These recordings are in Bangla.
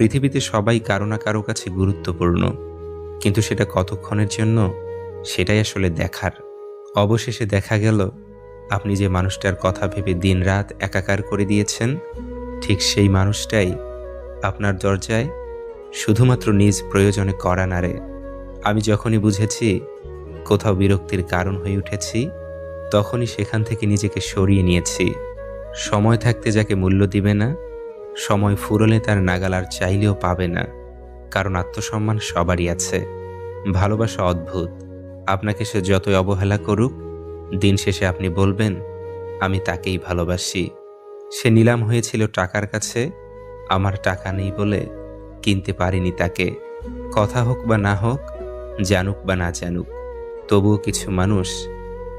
পৃথিবীতে সবাই কারও না কারও কাছে গুরুত্বপূর্ণ। কিন্তু সেটা কতক্ষণের জন্য? সেটাই আসলে দেখার। অবশেষে দেখা গেল, আপনি যে মানুষটার কথা ভেবে দিনরাত একাকার করে দিয়েছেন, ঠিক সেই মানুষটাই আপনার দরজায় শুধুমাত্র নিজ প্রয়োজনে করা নাড়ে। আমি যখনই বুঝেছি কোথাও বিরক্তির কারণ হয়ে উঠেছি, তখনই সেখান থেকে নিজেকে সরিয়ে নিয়েছি। সময় থাকতে যাকে মূল্য দিবে না সময় ফুরলে তার নাগাল আর চাইলেও পাবে না। কারণ আত্মসম্মান সবারই আছে। ভালোবাসা অদ্ভুত। আপনাকে সে যতই অবহেলা করুক, দিন শেষে আপনি বলবেন, আমি তাকেই ভালোবাসি। সে নিলাম হয়েছিল টাকার কাছে, আমার টাকা নেই বলে কিনতে পারিনি তাকে। কথা হোক বা না হোক, জানুক বা না জানুক, তবুও কিছু মানুষ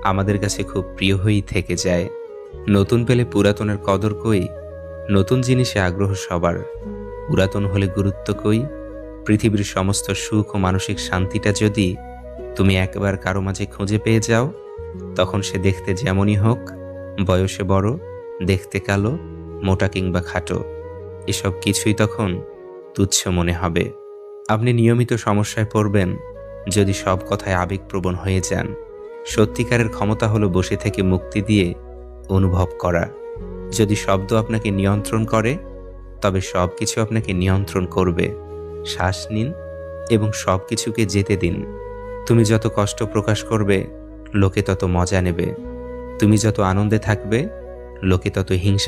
আমাদের কাছে খুব প্রিয় হয়েই থেকে যায়। নতুন পেলে পুরাতনের কদর কই নতুন জিনিসে আগ্রহ সবার। পুরাতন হলে গুরুত্ব কই? পৃথিবীর সমস্ত সুখ ও মানসিক শান্তিটা যদি তুমি একবার কারও মাঝে খুঁজে পেয়ে যাও, তখন সে দেখতে যেমনই হোক, বয়সে বড়, দেখতে কালো, মোটা কিংবা খাটো, এসব কিছুই তখন তুচ্ছ মনে হবে। আপনি নিয়মিত সমস্যায় পড়বেন, যদি সব কথায় আবেগপ্রবণ হয়ে যান। সত্যিকারের ক্ষমতা হলো বসে থেকে মুক্তি দিয়ে অনুভব করা। যদি শব্দ আপনাকে নিয়ন্ত্রণ করে, তবে সব কিছু আপনাকে নিয়ন্ত্রণ করবে। শ্বাস নিন এবং সব কিছুকে যেতে দিন। তুমি যত কষ্ট প্রকাশ করবে, লোকে তত মজা নেবে। তুমি যত আনন্দে থাকবে, লোকে তত হিংসা